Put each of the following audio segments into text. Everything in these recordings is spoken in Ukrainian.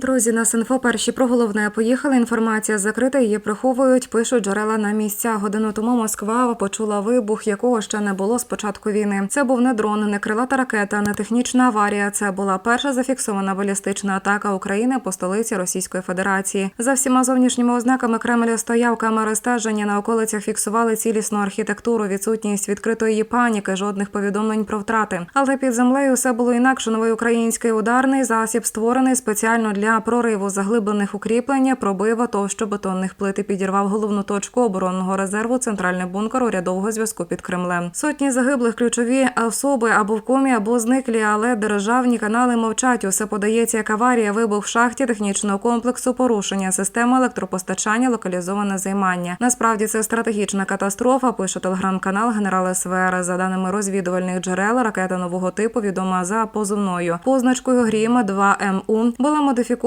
Друзі, на Синфо перші про головне поїхали. Інформація закрита, її приховують. Пишуть джерела на місця. Годину тому Москва почула вибух, якого ще не було з початку війни. Це був не дрон, не крилата ракета, не технічна аварія. Це була перша зафіксована балістична атака України по столиці Російської Федерації. За всіма зовнішніми ознаками Кремля стояв камери стеження. На околицях фіксували цілісну архітектуру, відсутність відкритої паніки, жодних повідомлень про втрати. Але під землею все було інакше. Новий український ударний засіб створений спеціально для прориву заглиблених укріплень, пробив товщу бетонних плит і підірвав головну точку оборонного резерву центральний бункер урядового зв'язку під Кремлем. Сотні загиблих ключові особи або в комі, або зниклі, але державні канали мовчать. Усе подається як аварія, вибух в шахті технічного комплексу, порушення системи електропостачання, локалізоване займання. Насправді це стратегічна катастрофа. Пише телеграм-канал Генерал СВР. За даними розвідувальних джерел, ракета нового типу відома за позивною позначкою Грім 2 МУ була модифікована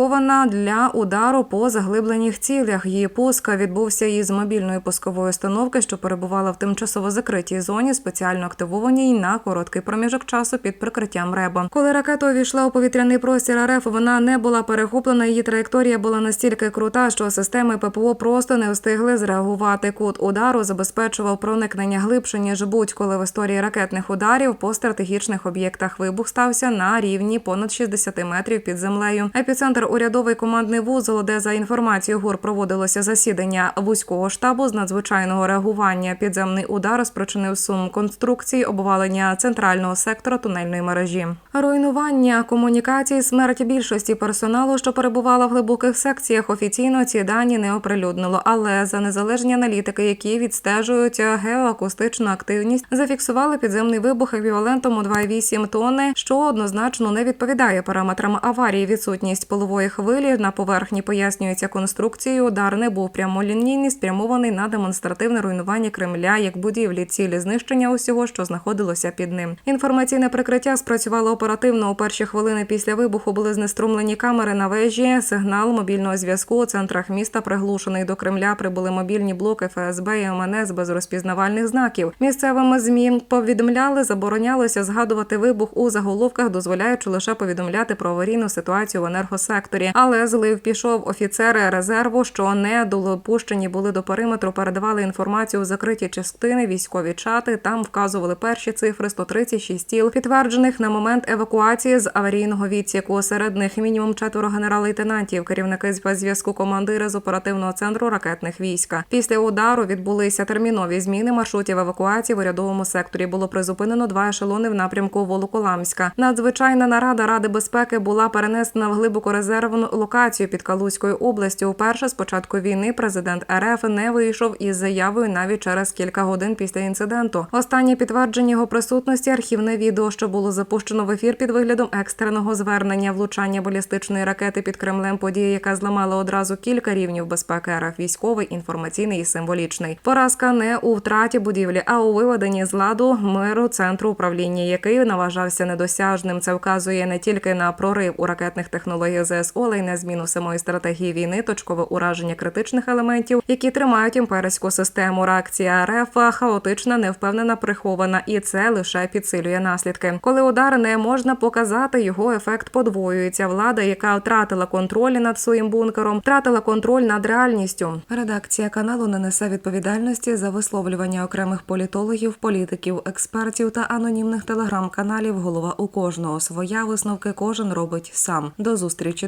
для удару по заглиблених цілях. Її пуск відбувся із мобільної пускової установки, що перебувала в тимчасово закритій зоні, спеціально активованій на короткий проміжок часу під прикриттям реба. Коли ракета увійшла у повітряний простір РФ, вона не була перехоплена. Її траєкторія була настільки крута, що системи ППО просто не встигли зреагувати. Кут удару забезпечував проникнення глибше ніж будь-коли в історії ракетних ударів по стратегічних об'єктах. Вибух стався на рівні понад 60 метрів під землею. Епіцентр урядовий командний вузол, де за інформацією ГУР проводилося засідання вузького штабу з надзвичайного реагування. Підземний удар спричинив сум конструкції, обвалення центрального сектора тунельної мережі. Руйнування комунікацій, смерть більшості персоналу, що перебувала в глибоких секціях. Офіційно ці дані не оприлюднило, але за незалежні аналітики, які відстежують геоакустичну активність, зафіксували підземний вибух еквівалентом у 2,8 тонни, що однозначно не відповідає параметрам аварії. Відсутність полової хвилі на поверхні пояснюється конструкцією. Удар не був прямолінійний, спрямований на демонстративне руйнування Кремля як будівлі, цілі знищення усього, що знаходилося під ним. Інформаційне прикриття спрацювало оперативно. У перші хвилини після вибуху були знеструмлені камери на вежі. Сигнал мобільного зв'язку у центрах міста приглушений до Кремля. Прибули мобільні блоки ФСБ і МНС без розпізнавальних знаків. Місцевими змі повідомляли, заборонялося згадувати вибух у заголовках, дозволяючи лише повідомляти про аварійну ситуацію в енергосекторі. Але злив пішов офіцери резерву, що не допущені були до периметру. Передавали інформацію у закриті частини, військові чати. Там вказували перші цифри 136 тіл, підтверджених на момент евакуації з аварійного відсіку. Серед них мінімум четверо генерал-лейтенантів, керівники спецзв'язку командири з оперативного центру ракетних війська. Після удару відбулися термінові зміни маршрутів евакуації в урядовому секторі. Було призупинено два ешелони в напрямку Волоколамська. Надзвичайна нарада Ради безпеки була перенесена в глибоко резервну локацію під Калузькою областю. Уперше з початку війни президент РФ не вийшов із заявою навіть через кілька годин після інциденту. Останнє підтвердження його присутності архівне відео, що було запущено в ефір під виглядом екстреного звернення влучання балістичної ракети під Кремлем. Подія, яка зламала одразу кілька рівнів безпеки РФ – військовий, інформаційний і символічний. Поразка не у втраті будівлі, а у виведенні з ладу миру центру управління, який наважався недосяжним. Це вказує не тільки на прорив у ракетних технологіях ЗСУ, але й на зміну самої стратегії війни, точкове ураження критичних елементів, які тримають імперську систему. Реакція РФ хаотична, невпевнена, прихована, і це лише підсилює наслідки. Коли удар не можна показати, його ефект подвоюється. Влада, яка втратила контроль над своїм бункером, втратила контроль над реальністю. Редакція каналу не несе відповідальності за висловлювання окремих політологів, політиків, експертів та анонімних телеграм-каналів. Голова у кожного своя висновки кожен робить сам. До зустрічі,